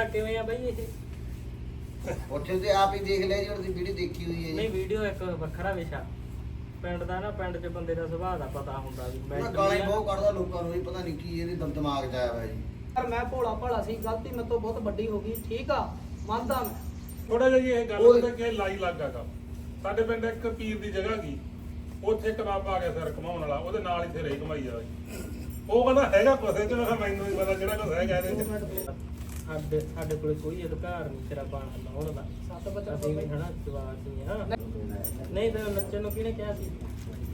ਬਣਾ ਕਿਵੇਂ ਆ ਬਈ ਇਹ? ਉੱਥੇ ਤੇ ਆਪ ਹੀ ਦੇਖ ਲਿਆ ਜੀ ਉਹਦੀ ਵੀਡੀਓ ਦੇਖੀ ਹੋਈ ਹੈ ਨਹੀਂ ਜੀ ਵੀਡੀਓ ਇੱਕ ਵੱਖਰਾ ਵਿਸ਼ਾ। ਪਿੰਡ ਦਾ ਨਾ ਪਿੰਡ 'ਚ ਬੰਦੇ ਦਾ ਸੁਭਾਅ ਦਾ ਪਤਾ ਹੁੰਦਾ ਵੀ ਗਾਲਾਂ ਹੀ ਆ। ਬਹੁਤ ਕੱਢਦਾ ਲੋਕਾਂ ਨੂੰ ਇਹ ਪਤਾ ਨਹੀਂ ਕੀ ਇਹਦੇ ਦਮ ਦਿਮਾਗ 'ਚ ਆਇਆ ਹੋਇਆ ਜੀ। ਪਰ ਮੈਂ ਭੋਲਾ ਭਾਲਾ ਸੀ ਗਲਤੀ ਮੇਰੇ ਤੋਂ ਬਹੁਤ ਵੱਡੀ ਹੋ ਗਈ ਠੀਕ ਆ ਮੰਨਦਾ ਮੈਂ। ਥੋੜਾ ਜਿਹਾ ਜੀ ਇਹ ਗੱਲ ਉਹ- ਪਤਾ ਕਿ ਲਾਈ ਲੱਗਾ ਕੰਮ। ਸਾਡੇ ਪਿੰਡ ਇੱਕ ਪੀਰ ਦੀ ਜਗ੍ਹਾ ਗਈ ਉੱਥੇ ਕਨਾਬ ਆ ਗਿਆ ਸਰ ਕਮਾਉਣ ਵਾਲਾ ਉਹਦੇ ਨਾਲ ਹੀ ਫੇਰੇ ਕਮਾਈ ਆ ਜੀ। ਉਹ ਕਹਿੰਦਾ ਹੈਗਾ ਕੁਛ ਇਹ ਚ ਮੈਂ ਕਿਹਾ ਮੈਨੂੰ ਨਹੀਂ ਪਤਾ ਜਿਹੜਾ ਕੁਛ ਹੈਗਾ ਇਹਦੇ ਚ। ਸਾਡੇ ਸਾਡੇ ਕੋਲੇ ਕੋਈ ਅਧਿਕਾਰ ਨਹੀਂ ਤੇਰਾ ਬਾਣਾ ਲਾਉਣ ਦਾ। ਸੱਤ ਬਚਨ ਅਸੀਂ ਵੀ ਹਨਾ ਜਵਾਬ ਨਹੀਂ ਹਾਂ। ਨਹੀਂ ਤਾਂ ਨੱਚਣ ਨੂੰ ਕਿਹਨੇ ਕਿਹਾ ਸੀ?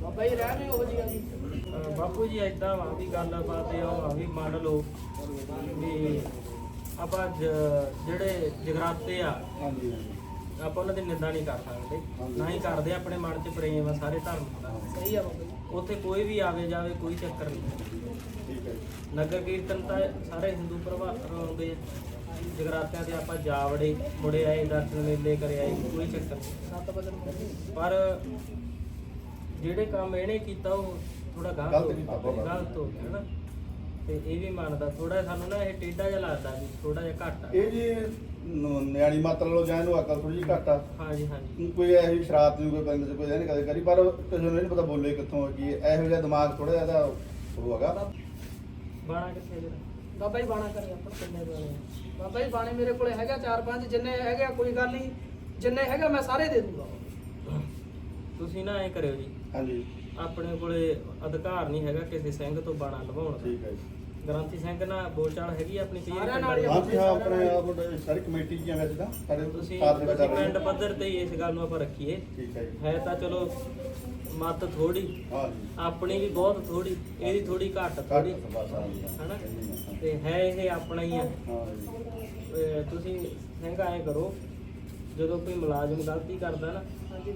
ਬਾਬਾ ਜੀ ਰਹਿ ਵੀ ਉਹ ਜੀ ਆ ਜੀ ਅਹ ਬਾਪੂ ਜੀ ਏਦਾਂ ਵਾ ਵੀ ਗੱਲ ਬਾਤ ਇਹ ਆ ਵੀ ਮੰਨ ਲਓ ਵੀ ਆਪਾਂ ਜ- ਜਿਹੜੇ ਜਗਰਾਤੇ ਆ ਹਾਂਜੀ। ਆਪਾਂ ਉਹਨਾਂ ਦੀ ਨਿੰਦਾ ਨਹੀਂ ਕਰ ਸਕਦੇ। ਨਾ ਹੀ ਕਰਦੇ ਆਪਣੇ ਮਨ 'ਚ ਪ੍ਰੇਮ ਆ ਸਾਰੇ ਧਰਮ ਦਾ। ਸਹੀ ਆ ਬਾਬਾ ਉੱਥੇ ਕੋਈ ਵੀ ਆਵੇ ਜਾਵੇ ਕੋਈ ਚੱਕਰ ਨਹੀਂ। ਠੀਕ ਹੈ ਨਗਰ ਕੀਰਤਨ ਤਾਂ ਸਾਰੇ ਹਿੰਦੂ ਪ੍ਰਭਾਵ ਆਉਂਦੇ ਆ। ਜਗਰਾਤਿਆਂ ਤੇ ਆਪਾਂ ਜਾ ਵੜੇ ਮੁੜੇ ਆਏ ਦਰਸ਼ਨ ਮੇਲੇ ਕਰੇ ਆਏ ਕੋਈ ਚੱਕਰ ਨਹੀਂ। ਪਰ ਜਿਹੜੇ ਕੰਮ ਇਹਨੇ ਕੀਤਾ ਉਹ ਥੋੜਾ ਗਲਤ ਗਲਤ ਹੋ ਕੀਤਾ, ਗਿਆ। ਬਹੁਤ ਗਲਤ। ਗਲਤ ਹੋ ਗਿਆ ਨਾ। ਤੇ ਇਹ ਵੀ ਮੰਨਦਾ। ਥੋੜਾ ਸਾਨੂੰ ਨਾ ਇਹ ਟੇਢਾ ਜਿਹਾ ਲੱਗਦਾ ਵੀ ਥੋੜਾ ਜਿਹਾ ਘੱਟ ਆ। ਇਹ ਜੀ ਨ- ਨਿਆਣੀ ਮਾਤਰ ਲੋ ਜਾਂ ਇਹਨੂੰ ਅਕਲ ਥੋੜੀ ਜਿਹੀ ਘੱਟ ਆ। ਹਾਂਜੀ ਹਾਂਜੀ। ਕੋਈ ਇਹੋ ਜਿਹੀ ਸ਼ਰਾਰਤ ਨਹੀਂ ਕੋਈ ਬੰਦੇ ਚ ਕੋਈ ਇਹਨੇ ਕਦੇ ਕਰੀ ਪਰ ਕਿਸੇ ਨੂੰ ਨਹੀਂ ਪਤਾ ਬੋਲੇ ਕਿੱਥੋਂ ਆ ਕੀ ਹੈ। ਇਹੋ ਜਿਹਾ ਦਿਮਾਗ ਥੋੜਾ ਜਿਹਾ ਇਹਦਾ ਉਹ ਹੈਗਾ। ਬਾਣਾ ਕਿੱਥੇ ਜਰਾ ਬਾਬਾ ਜੀ ਬਾਣਾ ਕਰੀ ਆਪਾਂ। ਕਿੰਨੇ ਬਾਣੇ ਬਾਬਾ ਜੀ ਬਾਣੇ ਮੇਰੇ ਕੋਲੇ ਹੈਗਾ ਚਾਰ ਪੰਜ ਜਿੰਨੇ ਹੈਗੇ ਕੋਈ ਗੱਲ ਨਹੀਂ। ਜਿੰਨੇ ਹੈਗਾ ਮੈਂ ਸਾਰੇ ਦੇ ਦੂੰਗਾ। ਤੁਸੀਂ ਨਾ ਐ ਕਰਿਓ ਜੀ। ਹਾਂਜੀ। ਆਪਣੇ ਕੋਲੇ ਅਧਿਕਾਰ ਨਹੀਂ ਹੈਗਾ ਕਿਸੇ ਸਿੰਘ ਤੋਂ ਬਾਣਾ ਲਵਾਉਣ ਦਾ। ਠੀਕ ਹੈ ਜੀ। ਗ੍ਰੰਥੀ ਸਿੰਘ ਨਾਲ ਬੋਲਚਾਲ ਹੈਗੀ ਆ ਆਪਣੀ ਸਾਰਿਆਂ ਨਾਲ ਹੀ ਆ। ਹਾਂਜੀ ਹਾਂ ਆਪਣੇ ਆਪ ਸਾਰੀ ਕਮੇਟੀ ਜੀ ਆ ਵੈਸੇ ਤਾਂ ਸਾਡੇ ਤੁਸੀਂ ਸਾਥ ਵਿੱਚ ਤੁਸੀਂ ਚੱਲ ਰਹੀ ਪਿੰਡ ਹੈ। ਪੱਧਰ ਤੇ ਹੀ ਇਸ ਗੱਲ ਨੂੰ ਆਪਾਂ ਰੱਖੀਏ। ਠੀਕ ਹੈ ਜੀ। ਹੈ ਤਾਂ ਚਲੋ ਮਤ ਥੋੜੀ ਹਾਂ ਜੀ। ਆਪਣੀ ਵੀ ਬਹੁਤ ਥੋੜੀ ਇਹਦੀ ਥੋੜੀ ਘੱਟ ਥੋੜੀ ਹਨਾ? ਤੇ ਹੈ ਇਹ ਆਪਣਾ ਹੀ ਆ। ਜੀ। ਅਹ ਤੁਸੀਂ ਸਿੰਘ ਐ ਕਰੋ ਜਦੋਂ ਕੋਈ ਮੁਲਾਜ਼ਮ ਗਲਤੀ ਕਰਦਾ ਨਾ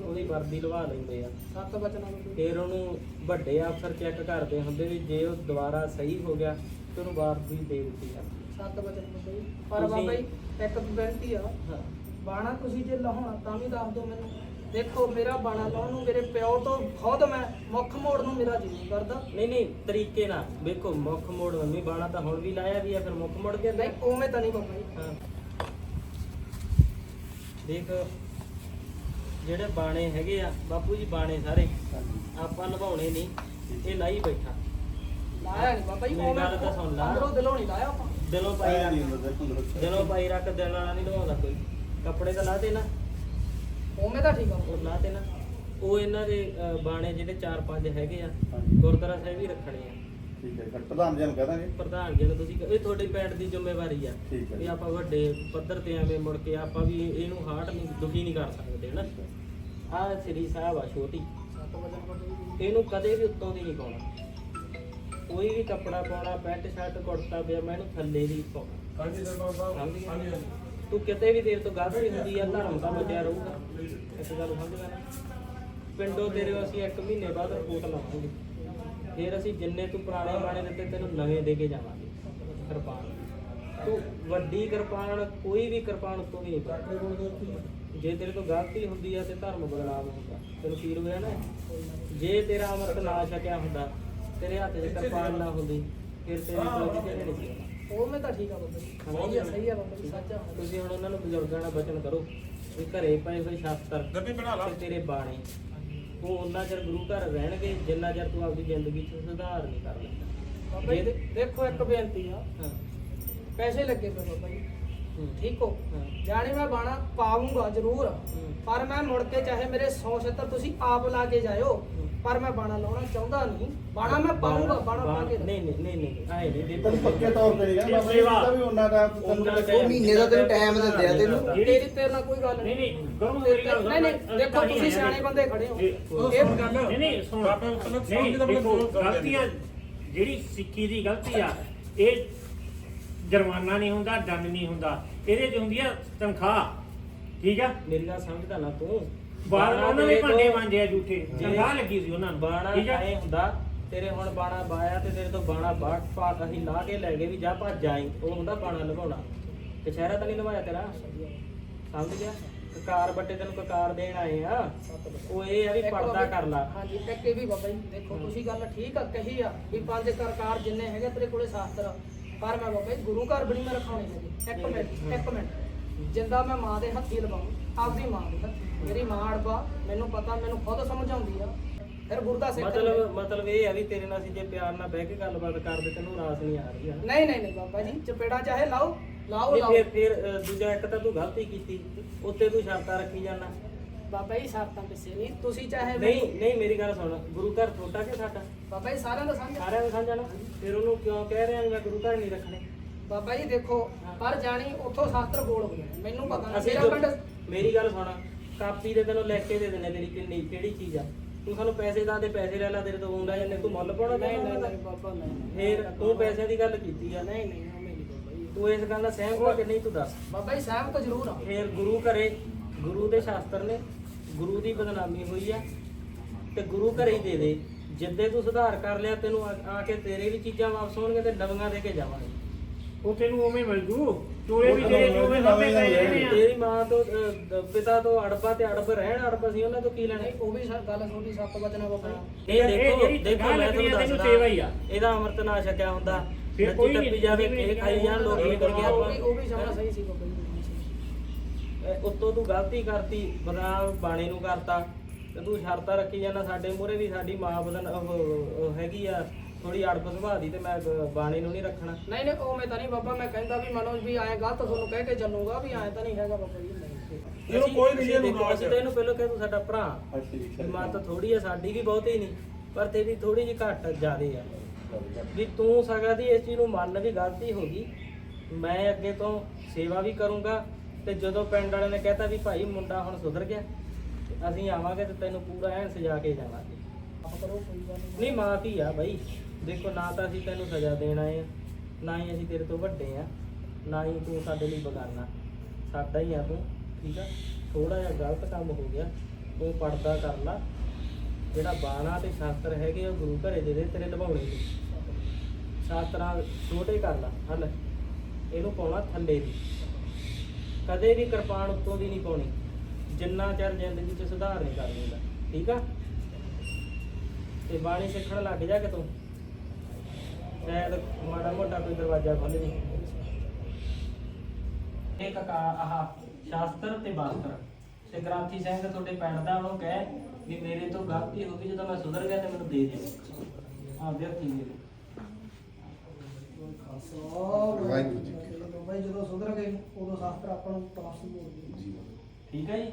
ਉਹਦੀ ਵਰਦੀ ਲਵਾ ਲੈਂਦੇ ਆ। ਸੱਤ ਬਚਨ ਜੀ ਫਿਰ ਉਹਨੂੰ ਵੱਡੇ ਅਫਸਰ ਚੈੱਕ ਕਰਦੇ ਹੁੰਦੇ ਵੀ ਜੇ ਉਹ ਦੁਬਾਰਾ ਸਹੀ ਹੋ ਗਿਆ ਤੇ ਉਹਨੂੰ ਵਰਦੀ ਦੇ ਦਿੱਤੀ ਆ। ਸੱਤ ਬਚਨ ਬਾਬਾ ਜੀ। ਪਰ ਤੁਸੀਂ- ਬਾਬਾ ਜੀ ਇੱਕ ਬੇਨਤੀ ਆ। ਹਾਂ। ਬਾਣਾ ਤੁਸੀਂ ਜੇ ਲਾਉਣਾ ਤਾਂ ਵੀ ਦੱਸ ਦਿਓ ਮੈਨੂੰ। ਦੇਖੋ ਮੇਰਾ ਬਾਣਾ ਲਾਉਣ ਨੂੰ ਮੇਰੇ ਪਿਓ ਤੋਂ ਖੁਦ ਮੈਂ ਮੁੱਖ ਮੋੜ ਨੂੰ ਮੇਰਾ ਜੀ ਕਰਦਾ। ਨਹੀਂ ਨਹੀਂ ਤਰੀਕੇ ਨਾਲ। ਵੇਖੋ ਮੁੱਖ ਮੋੜ ਮੰਮੀ ਬਾਣਾ ਤਾਂ ਹੁਣ ਵੀ ਲਾਇਆ ਵੀ ਆ ਫਿਰ ਮੁੱਖ ਮੋੜ ਕੇ ਨਹੀਂ ਉਵੇਂ ਤਾਂ ਨਹੀਂ ਬਾਬਾ ਜੀ। ਹਾਂ। ਦੇਖ ਜਿਹੜੇ ਬਾਣੇ ਹੈਗੇ ਆ ਬਾਪੂ ਜੀ ਬਾਣੇ ਸਾਰੇ ਆਪਾਂ ਨਿਭਾਉਣੇ ਨਹੀਂ ਇਹ ਲਾਈ ਬੈਠਾ। ਲਾਇਆ ਨਹੀਂ ਬਾਬਾ ਜੀ ਮੇਰੀ ਉਵੇਂ ਗੱਲ ਤਾਂ ਸੁਣ ਲਾ। ਅੰਦਰੋਂ ਦਿਲੋਂ ਨਹੀਂ ਲਾਇਆ ਆਪਾਂ। ਦਿਲੋਂ ਪਾਈ ਆਇਆ ਨਹੀਂ ਰੱਖ ਹੁੰਦਾ ਦੇਖੋ ਅੰਦਰ ਦਿਲੋਂ ਪਾਈ ਰੱਖ ਦਿਲ ਨਾਲ ਨਹੀਂ ਨਿਭਾਉਂਦਾ ਕੋਈ। ਕੱਪੜੇ ਤਾਂ ਲਾ ਦੇ ਨਾ। ਉਵੇਂ ਤਾਂ ਠੀਕ ਆ ਉਹ ਲਾ ਦੇ ਨਾ। ਉਹ ਇਹਨਾਂ ਦੇ ਅਹ, ਬਾਣੇ ਜਿਹੜੇ 4-5 ਹੈਗੇ ਆ ਹਾਂਜੀ। ਗੁਰਦੁਆਰਾ ਸਾਹਿਬ ਹੀ ਰੱਖਣੇ ਆ। ਠੀਕ ਹੈ। ਫਿਰ ਪ੍ਰਧਾਨ ਜੀ ਨੂੰ ਕਹਿ ਦਾਂਗੇ। ਪ੍ਰਧਾਨ ਜੀ ਨੂੰ ਤੁਸੀਂ ਇਹ ਤੁਹਾਡੀ ਪਿੰਡ ਦੀ ਜ਼ਿੰਮੇਵਾਰੀ ਆ। ਠੀਕ ਹੈ। ਵੀ। ਆਪਾਂ ਵੱਡੇ ਪੱਧਰ ਤੇ ਐਵੇਂ ਮੁੜ ਕੇ ਆਪਾਂ ਵੀ ਇਹਨੂੰ ਹਾਰਟ ਨਹੀਂ ਦੁਖੀ ਨਹੀਂ ਕਰ ਸਕਦੇ ਆਹ ਸ੍ਰੀ ਸਾਹਿਬ ਆ ਛੋਟੀ। ਇਹਨੂੰ ਕਦੇ ਵੀ ਉੱਤੋਂ ਦੀ ਨਹੀਂ ਪਾਉਣਾ। ਕੋਈ ਵੀ ਕੱਪੜਾ ਪਾਉਣਾ ਪੈਂਟ ਸ਼ਰਟ ਕੁੜਤਾ ਪਿਆ ਮੈਂ ਇਹਨੂੰ ਥੱਲੇ ਦੀ ਪਾਉਣਾ ਹਾਂਜੀ ਸਰਪੰਚ ਸਾਹਿਬ? ਹਾਂਜੀ ਹਾਂਜੀ। ਤੂੰ ਕਿਤੇ ਵੀ ਦੇਰ ਤੋਂ ਗਲਤੀ ਹੁੰਦੀ ਆ ਧਰਮ ਦਾ ਬਚਿਆ ਰਹੂਗਾ। ਇਸ ਗੱਲ ਸਮਝ ਨਾ ਪਿੰਡੋਂ ਤੇਰੇ ਅਸੀਂ 1 ਮਹੀਨੇ ਬਾਅਦ ਰਿਪੋਰਟ ਲਾਵਾਂਗੇ। ਫਿਰ ਅਸੀਂ ਜਿੰਨੇ ਤੂੰ ਪੁਰਾਣੇ ਬਾਣੇ ਦਿੱਤੇ ਤੈਨੂੰ ਨਵੇਂ ਦੇ ਕੇ ਜਾਵਾਂਗੇ। ਕਿਰਪਾਨ। ਤੂੰ ਵੱਡੀ ਕਿਰਪਾਨ ਕੋਈ ਵੀ ਕਿਰਪਾਨ ਵੀ ਨਹੀਂ ਜੇ ਤੇਰੇ ਤੋਂ ਗਲਤੀ ਹੁੰਦੀ ਆ ਤੇ ਧਰਮ ਬਦਨਾਮ ਹੁੰਦਾ। ਤੈਨੂੰ ਫੀਲ ਹੋਇਆ ਨਾ? ਜੇ ਤੇਰਾ ਅਮਰਤ ਨਾ ਛਕਿਆ ਹੁੰਦਾ ਤੇਰੇ ਹੱਥ 'ਚ ਕਿਰਪਾਨ ਨਾ ਹੁੰਦੀ ਫਿਰ ਤੇਰੇ ਕੋਲ ਕਿਤੇ ਨਹੀਂ ਸੀ ਉਵੇਂ ਤਾਂ ਠੀਕ ਆ ਬਾਬਾ ਜੀ। ਸਹੀ ਆ ਸਹੀ ਆ ਬਾਬਾ ਜੀ ਸੱਚ ਆ। ਤੁਸੀਂ ਹੁਣ ਉਹਨਾਂ ਨੂੰ ਬਜ਼ੁਰਗਾਂ ਨਾਲ ਬਚਨ ਕਰੋ ਵੀ ਘਰੇ ਪਏ ਹੋਏ ਸ਼ਾਸਤਰ ਗੱਡੀ ਬਣਾ ਲਾ। ਤੇ ਤੇਰੇ ਬਾਣੇ। ਉਹ ਉਹਨਾਂ ਚਿਰ ਗੁਰੂ ਘਰ ਰਹਿਣਗੇ ਜਿੰਨਾ ਚਿਰ ਤੂੰ ਆਪਦੀ ਜ਼ਿੰਦਗੀ 'ਚ ਸੁਧਾਰ ਨਹੀਂ ਕਰ ਲੈਂਦਾ। ਬਾਬਾ ਜੀ ਦੇ- ਦੇਖੋ ਇੱਕ ਬੇਨਤੀ ਆ। ਹਾਂ। ਪੈਸੇ ਲੱਗੇ ਪਏ ਬਾਬਾ ਜੀ। ਠੀਕ ਹੋ। ਜਾਣੀ ਮੈਂ ਬਾਣਾ ਪਾਉਂਗਾ ਜ਼ਰੂਰ। ਪਰ ਮੈਂ ਮੁੜ ਕੇ ਚਾਹੇ ਮੇਰੇ 100 ਛੇਤਰ ਤੁਸੀਂ ਆਪ ਲਾ ਕੇ ਜਾਇਓ। ਪਰ ਮੈਂ ਬਾਣਾ ਲਾਉਣਾ ਚਾਹੁੰਦਾ ਨਹੀਂ। ਬਾਣਾ ਮੈਂ ਪਾਉਂਗਾ ਬਾਣਾ ਪਾ ਕੇ। ਨਹੀਂ ਨਹੀਂ ਨਹੀਂ ਨਹੀਂ। ਆਏ ਨਹੀਂ ਦੇ ਤੈਨੂੰ ਪੱਕੇ ਤੌਰ ਤੇ ਨਹੀਂ ਕਹਿੰਦਾ ਬਾਬਾ ਜੀ ਦਾ ਵੀ ਉਹਨਾਂ ਦਾ ਤੈਨੂੰ ਉਹ ਮਹੀਨੇ ਦਾ ਤੈਨੂੰ ਟਾਈਮ ਦਿੰਦੇ ਆ ਤੈਨੂੰ। ਤੇਰੀ ਤੇਰੇ ਨਾਲ ਕੋਈ ਗੱਲ ਨਹੀਂ ਨਹੀਂ ਨਹੀਂ। ਗੁਰੂ ਮੇਰੀ ਗੱਲ ਨਹੀਂ ਨਹੀਂ ਦੇਖੋ ਤੁਸੀਂ ਸਿਆਣੇ ਬੰਦੇ ਖੜੇ ਹੋ। ਇਹ ਗੱਲ। ਨਹੀਂ ਨਹੀਂ ਸੁਣ। ਬਾਬਾ ਦੇਖੋ ਦੋ ਗੱਲ ਗਲਤੀਆਂ ਜਿਹੜੀ ਸਿੱਖੀ ਦੀ ਗਲਤੀ ਆ ਇਹ ਜੁਰਮਾਨਾ ਨਹੀਂ ਹੁੰਦਾ ਦੰਡ ਨਹੀਂ ਹੁੰਦਾ। ਇਹਦੇ 'ਚ ਹੁੰਦੀ ਆ ਤਨਖਾਹ। ਠੀਕ ਆ? ਮੇਰੀ ਗੱਲ ਸਮਝਦਾ ਨਾ ਤੂੰ। ਬਾਹਰ ਉਹਨਾਂ ਨੇ ਭਾਂਡੇ ਮਾਂਜੇ ਆ ਝੂਠੇ। ਤਨਖਾਹ ਲੱਗੀ ਸੀ ਉਹਨਾਂ ਨੂੰ। ਬਾਣਾ ਠੀਕ ਆ? ਐ ਹੁੰਦਾ ਤੇਰੇ ਹੁਣ ਬਾਣਾ ਬਾਇਆ ਤੇ ਤੇਰੇ ਤੋਂ ਬਾਣਾ ਬਾਟ ਪਾ ਅਸੀਂ ਲਾ ਕੇ ਲੈ ਗਏ ਵੀ ਜਾ ਭੱਜ ਜਾਈ ਉਹ ਹੁੰਦਾ ਬਾਣਾ ਲਵਾਉਣਾ ਕਚਹਿਰਾ ਤਾਂ ਨਹੀਂ ਲਵਾਇਆ ਤੇਰਾ? ਸਮਝ ਗਿਆ? ਕਕਾਰ ਬੱਟੇ ਤੈਨੂੰ ਕਕਾਰ ਦੇਣ ਆਏ ਆ। ਉਹ ਇਹ ਆ ਵੀ ਪਰਦਾ ਕਰ ਲਾ। ਹਾਂਜੀ ਟੱਕੇ ਵੀ ਬਾਬਾ ਜੀ ਦੇਖੋ ਤੁਸੀਂ ਗੱਲ ਠੀਕ ਆ ਕਹੀ ਆ ਵੀ ਪੰਜ ਕਰਕਾਰ ਜਿੰਨੇ ਹੈਗੇ ਤੇਰੇ ਕੋਲੇ ਸ਼ਾਸਤਰ ਪਰ ਮੈਂ ਬਾਬਾ ਜੀ ਗੁਰੂ ਘਰ ਬਣੀ ਮੈਂ ਰਖਾਉਣੀ ਹੈ ਇੱਕ ਮਿੰਟ ਇੱਕ ਮਿੰਟ। ਜਿੰਦਾ ਮੈਂ ਮਾਂ ਦੇ ਹੱਥੀ ਲਵਾਉਂ ਆਪਦੀ ਮਾਂ ਦੇ। ਹੱਥੀ ਮੇਰੀ ਮਾਂ ਅੜਬਾ ਮੈਨੂੰ ਪਤਾ ਮੈਨੂੰ ਖੁਦ ਸਮਝਾਉਂਦੀ ਆ। ਫਿਰ ਗੁਰੂ ਦਾ ਸਿੱਖ ਮਤਲਬ ਮਤਲਬ ਇਹ ਆ ਵੀ ਤੇਰੇ ਨਾਲ ਅਸੀਂ ਜੇ ਪਿਆਰ ਨਾਲ ਬਹਿ ਕੇ ਗੱਲਬਾਤ ਕਰਦੇ ਤੈਨੂੰ ਰਾਸ ਨਹੀਂ ਆ ਰਹੀ ਆ। ਨਹੀਂ ਨਹੀਂ ਨਹੀਂ ਬਾਬਾ ਜੀ ਚਪੇੜਾ ਚਾਹੇ ਲਾਓ ਲਾਓ ਲਾਓ। ਫਿਰ ਫਿਰ ਦੂਜਾ ਇੱਕ ਤਾਂ ਤੂੰ ਗਲਤੀ ਕੀਤੀ ਉੱਤੇ ਤੂੰ ਸ਼ਰਤਾਂ ਰੱਖੀ ਜਾਣਾ ਬਾਬਾ ਜੀ ਸ਼ਰਤਾਂ ਪਿੱਛੇ ਨਹੀਂ। ਤੁਸੀਂ ਚਾਹੇ ਨਹੀਂ ਨਹੀਂ ਮੇਰੀ ਗੱਲ ਸੁਣ। ਗੁਰੂ ਘਰ ਛੋਟਾ ਕਿ ਸਾਡਾ? ਬਾਬਾ ਜੀ ਸਾਰਿਆਂ ਦਾ ਸਾਂਝਾ। ਸਾਰਿਆਂ ਨੂੰ। ਸਮਝਣਾ ਫਿਰ ਉਹਨੂੰ ਕਿਉਂ ਕਹਿ ਰਿਹਾ ਮੈਂ ਗੁਰੂ ਘਰ ਨਹੀਂ ਰੱਖਣੇ? ਬਾਬਾ ਜੀ ਦੇਖੋ ਪਰ ਜਾਣੀ ਉੱਥੋਂ ਸ਼ਾਸਤਰ ਬੋਲ ਹੋਏ ਆ। ਮੈਨੂੰ ਪਤਾ ਨਹੀਂ ਮੇਰਾ ਪਿੰਡ ਮੇਰੀ ਗੱਲ ਸੁਣ। ਕਾਪੀ ਦੇ ਤੈਨੂੰ ਲਿਖ ਕੇ ਦੇ ਦਿੰਨੇ ਤੇਰੀ ਕਿੰਨੀ ਕਿਹੜੀ ਚੀਜ਼ ਆ? ਤੂੰ ਸਾਨੂੰ ਪੈਸੇ ਦਾ ਦੇ ਪੈਸੇ ਲੈ ਲੈ ਤੇਰੇ ਤੋਂ ਆਉਂਦਾ ਜੰਨੇ ਤੂੰ ਮੁੱਲ ਪਾਉਣਾ ਨਹੀਂ ਨਹੀਂ ਬਾਬਾ ਨਹੀਂ ਫਿਰ ਤੂੰ ਪੈਸਿਆਂ ਦੀ ਗੱਲ ਕੀਤੀ ਆ। ਨਹੀਂ ਨਹੀਂ ਤੂੰ ਇਸ ਗੱਲ ਨਾਲ ਸਹਿਮਤ ਆ ਕਿ ਨਹੀਂ ਤੂੰ ਦੱਸ? ਬਾਬਾ ਜੀ ਸਹਿਮਤ ਜ਼ਰੂਰ ਆ। ਫਿਰ ਗੁਰੂ ਘਰੇ ਗੁਰੂ ਦੇ ਸ਼ਾਸਤਰ ਨੇ ਗੁਰੂ ਦੀ ਬਦਨਾਮੀ ਹੋਈ ਆ ਤੇ ਗੁਰੂ ਘਰੇ ਹੀ ਦੇ ਦੇ। ਜਿੱਦੇ ਤੂੰ ਸੁਧਾਰ ਕਰ ਲਿਆ ਤੈਨੂੰ ਆ ਆ ਕੇ ਤੇਰੇ ਵੀ ਚੀਜ਼ਾਂ ਵਾਪਸ ਹੋਣਗੇ ਤੇ ਨਵੀਆਂ ਦੇ ਕੇ ਜਾਵਾਂਗੇ। ਉਹ ਤੈਨੂੰ ਉਵੇਂ ਮਿਲ ਜੂ। ਚੋਲੇ ਵੀ ਤੇਰੇ ਚੋਲੇ ਸਾਹਮਣੇ ਪਏ ਰਹਿਣੇ ਆ। ਤੇਰੀ ਮਾਂ ਤੋਂ ਅ, ਪਿਤਾ ਤੋਂ ਅੜਬਾ ਤੇ ਅੜਬ ਰਹਿਣ ਅੜਬ ਸੀ ਉਹਨਾਂ ਤੋਂ ਕੀ ਲੈਣਾ? ਉਹ ਵੀ ਸਾ- ਗੱਲ ਛੋਟੀ ਸੱਤ ਵਚਨਾ ਬਾਬਾ ਇਹ ਇਹ ਦੇਖੋ ਜਿਹੜੀ ਦੇਖੋ ਮੈਂ ਲੱਗਣੀ ਆ, ਤੁਹਾਨੂੰ ਤੈਨੂੰ ਦੱਸਦਾ ਸੇਵਾ ਹੀ ਆ। ਇਹਦਾ ਅੰਮ੍ਰਿਤ ਨਾ ਛਕਿਆ ਹੁੰਦਾ। ਫਿਰ ਕੋਈ ਟੱਪੀ ਨਹੀਂ, ਜਾਵੇ ਇਹ ਖਾਈ ਜਾਣ ਲੋਕ ਇਹ ਕਰ ਉਹ ਵੀ ਉਹ ਵੀ ਸਮਝਣਾ ਸਹੀ ਸੀ ਬਾਬਾ ਜੀ। ਉੱਤੋਂ ਤੂੰ ਗਲਤੀ ਕਰਤੀ ਬਦਨਾਮ ਬਾਣੇ ਨੂੰ ਕਰਤਾ ਤੇ ਤੂੰ ਸ਼ਰਤਾਂ ਰੱਖੀ ਜਾਂਦਾ ਸਾਡੇ ਮੂਹਰੇ ਵੀ ਸਾਡੀ ਮਾਂ ਬਦਨ ਹੈਗੀ ਆ ਥੋੜੀ ਅੜਬ ਸੁਭਾਅ ਦੀ ਤੇ ਮੈਂ ਬਾਣੇ ਨੂੰ ਨਹੀਂ ਰੱਖਣਾ। ਨਹੀਂ ਨਹੀਂ ਉਹ ਮੈਂ ਤਾਂ ਨਹੀਂ ਬਾਬਾ ਮੈਂ ਕਹਿੰਦਾ ਵੀ ਮਨੋਜ ਵੀ ਆਏ ਗਲਤ ਤੁਹਾਨੂੰ ਕਹਿ ਕੇ ਚੱਲੂਗਾ ਵੀ ਆਏ ਤਾਂ ਨਹੀਂ ਹੈਗਾ ਬਾਬਾ ਜੀ। ਨਹੀਂ ਇਹਨੂੰ ਕੋਈ ਨਹੀਂ ਇਹਨੂੰ ਨਾਲ ਅਸੀਂ ਤਾਂ ਇਹਨੂੰ ਪਹਿਲਾਂ ਕਹਿ ਤੂੰ ਸਾਡਾ ਭਰਾ। ਵੀ ਮਾਂ ਤਾਂ ਥੋੜੀ ਆ ਸਾਡੀ ਵੀ ਬਹੁਤੀ ਨਹੀਂ ਪਰ ਤੇਰੀ ਥੋੜੀ ਜਿਹੀ ਘੱਟ ਜ਼ਿਆਦੇ ਆ। ਵੀ ਤੂੰ ਸਕਦਾ ਦੀ ਇਸ ਚੀਜ਼ ਨੂੰ ਮੰਨ ਵੀ ਗਲਤੀ ਹੋ ਗਈ ਮੈਂ ਅੱਗੇ ਤੋਂ ਸੇਵਾ ਵੀ ਕਰੂੰਗਾ ਤੇ ਜਦੋਂ ਪਿੰਡ ਵਾਲਿਆਂ ਨੇ ਕਹਿਤਾ ਵੀ ਭਾਈ ਮੁੰਡਾ ਹੁਣ ਸੁਧਰ ਗਿਆ, ਤੇ ਅਸੀਂ ਆਵਾਂਗੇ ਤੇ ਤੈਨੂੰ ਪੂਰਾ ਐਨ ਸਜਾ ਕੇ ਜਾਵਾਂਗੇ। ਨਹੀਂ ਨਹੀਂ ਮਾਫੀ ਆ ਬਾਈ। ਦੇਖੋ, ਨਾ ਤਾਂ ਅਸੀਂ ਤੈਨੂੰ ਸਜ਼ਾ ਦੇਣਾ ਆਏ ਆ, ਨਾ ਹੀ ਅਸੀਂ ਤੇਰੇ ਤੋਂ ਵੱਡੇ ਆ, ਨਾ ਹੀ ਤੂੰ ਸਾਡੇ ਲਈ ਬਗਾਨਾ। ਸਾਡਾ ਹੀ ਆ ਤੂੰ, ਠੀਕ ਆ? ਥੋੜਾ ਜਿਹਾ ਗਲਤ ਕੰਮ ਹੋ ਗਿਆ, ਤੂੰ ਪਰਦਾ ਕਰ ਲਾ। ਜਿਹੜਾ ਬਾਣਾ ਤੇ ਸ਼ਾਸਤਰ ਹੈਗੇ ਉਹ ਗੁਰੂ ਘਰੇ ਦੇ ਦੇ, ਤੇਰੇ ਨਿਭਾਉਣੇ ਨੇ। ਸ਼ਾਸਤਰਾਂ ਛੋਟੇ ਕਰ ਲਾ, ਹਲ। ਇਹਨੂੰ ਪਾਉਣਾ ਥੱਲੇ ਦੀ। ਕਦੇ ਵੀ ਕਿਰਪਾਨ ਉੱਤੋਂ ਦੀ ਨਹੀਂ ਪਾਉਣੀ। ਜਿੰਨਾ ਚਿਰ ਜ਼ਿੰਦਗੀ 'ਚ ਸੁਧਾਰ ਨਹੀਂ ਕਰ ਦਿੰਦਾ। ਠੀਕ ਆ? ਤੇ ਬਾਣੀ ਸਿੱਖਣ ਲੱਗ ਜਾ ਕਿ ਸ਼ਾਇਦ ਮਾੜਾ ਮੋਟਾ ਕੋਈ ਦਰਵਾਜ਼ਾ ਖੁੱਲ ਜੇ। ਇੱਕ ਕਾ ਆਹ ਸ਼ਾਸਤਰ ਤੇ ਬਾਸਤਰ। ਤੇ ਗ੍ਰਾਂਥੀ ਸਿੰਘ ਤੁਹਾਡੇ ਪਿੰਡ ਦਾ ਉਹਨੂੰ ਕਹਿ ਵੀ ਮੇਰੇ ਤੋਂ ਗਲਤੀ ਹੋ ਗਈ ਜਦੋਂ ਮੈਂ ਸੁਧਰ ਗਿਆ ਤੇ ਮੈਨੂੰ ਦੇ ਦਿਓ। ਹਾਂ ਵਿਅਕਤੀ ਮੇਰੇ ਵਾਹਿਗੁਰੂ ਜੀ ਕੀ ਬਾਬਾ ਜੀ ਜਦੋਂ ਸੁਧਰ ਗਏ ਉਦੋਂ ਸ਼ਾਸਤਰ ਆਪਾਂ ਨੂੰ ਪਾਸ ਹੋ ਗਈ। ਠੀਕ ਹੈ ਜੀ?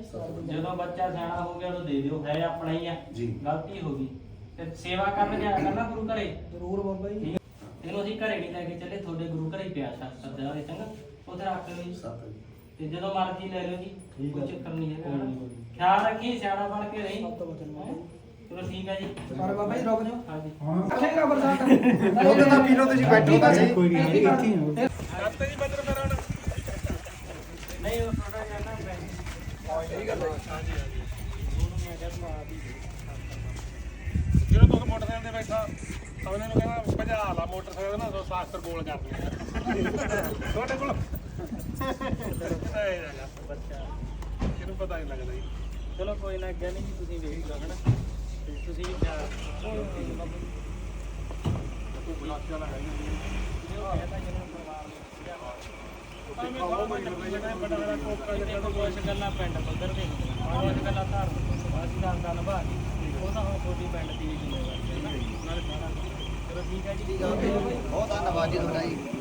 ਜਦੋਂ ਬੱਚਾ ਸਿਆਣਾ ਹੋ ਗਿਆ ਉਹਨੂੰ ਦੇ ਦਿਓ ਹੈ ਆਪਣਾ ਹੀ ਆ। ਜੀ। ਗਲਤੀ ਹੋ ਗਈ। ਤੇ ਸੇਵਾ ਕਰਨ ਜਾਇਆ ਕਰਨਾ ਗੁਰੂ ਘਰੇ? ਜ਼ਰੂਰ ਬਾਬਾ ਜੀ। ਠੀਕ। ਹੈ? ਇਹਨੂੰ ਅਸੀਂ ਘਰੇ ਨਹੀਂ ਲੈ ਕੇ ਚੱਲੇ ਤੁਹਾਡੇ ਗੁਰੂ ਘਰੇ ਹੀ ਪਿਆ ਸ਼ਾਸਤਰ ਦੇ ਵਾਲੇ ਚੰਗਾ। ਉੱਥੇ ਰੱਖ ਲਿਓ ਜੀ। ਤੇ ਜਦੋਂ ਮਰਜ਼ੀ ਲੈ ਲਿਓ ਜੀ। ਕੋਈ ਚੱਕਰ ਨਹੀਂ ਹੈਗਾ। ਖਿਆਲ ਰੱਖੀ ਸਿਆਣਾ ਬਣ ਕੇ ਰਹੀ। ਬਾਬਾ ਜੀ। ਚਲੋ ਠੀਕ ਹੈ ਜੀ। ਪਰ ਬਾਬਾ ਜੀ ਰੁਕ ਜਾਓ। ਹਾਂਜੀ। ਰੱਖੇਗਾ ਬਰਦਾਸ਼ਤ ਉਹ ਤਾਂ ਪੀ ਲਓ ਤੁਸੀਂ ਬੈਠੋ ਤਾਂ ਸਹੀ। ਕੋਈ ਨਹੀਂ ਇੱਥੇ ਹੀ ਕਰਤੇ ਜੀ ਬੱਦਰ ਮੇਰਾ ਹੁਣ ਨਹੀਂ ਉਹ ਥੋੜਾ ਜਿਹਾ ਨਾ ਸਹੀ ਗੱਲ ਹੈ। ਹਾਂਜੀ ਹਾਂਜੀ। ਜਦੋਂ ਤੂੰ ਮੋਟਰਸਾਈਕਲ ਤੇ ਬੈਠਾ ਅਗਲੇ ਨੂੰ ਕਹਿੰਦਾ ਭਜਾ ਲਾ ਮੋਟਰਸਾਈਕਲ ਨਾ ਸੋ ਸਾਸਤਰ ਗੋਲ ਕਰ ਦੇ ਤੁਹਾਡੇ ਕੋਲ ਬੱਚਾ। ਇਹਨੂੰ ਪਤਾ ਨਹੀਂ ਲੱਗਦਾ ਜੀ। ਚਲੋ ਕੋਈ ਨਾ ਅੱਗੇ ਨਹੀਂ ਤੁਸੀਂ ਵੇਖ ਲਓ ਹਨਾ। ਤੁਸੀਂ ਕੁਛ ਗੱਲਾਂ ਪਿੰਡ ਪੱਧਰ ਤੇ ਹੁੰਦੀਆਂ ਗੱਲਾਂ ਧਾਰਮਿਕ ਸਮਾਜੀ ਦਾ ਦਾ ਨਿਭਾ ਉਹ ਤਾਂ ਹੁਣ ਤੁਹਾਡੀ ਪਿੰਡ ਦੀ ਜ਼ਿੰਮੇਵਾਰੀ ਹੈ ਨਾ ਨਾਲੇ ਸਾਰਾ ਚਲੋ ਠੀਕ ਹੈ ਜੀ ਬਹੁਤ ਧੰਨਵਾਦ ਜੀ ਤੁਹਾਡਾ ਜੀ।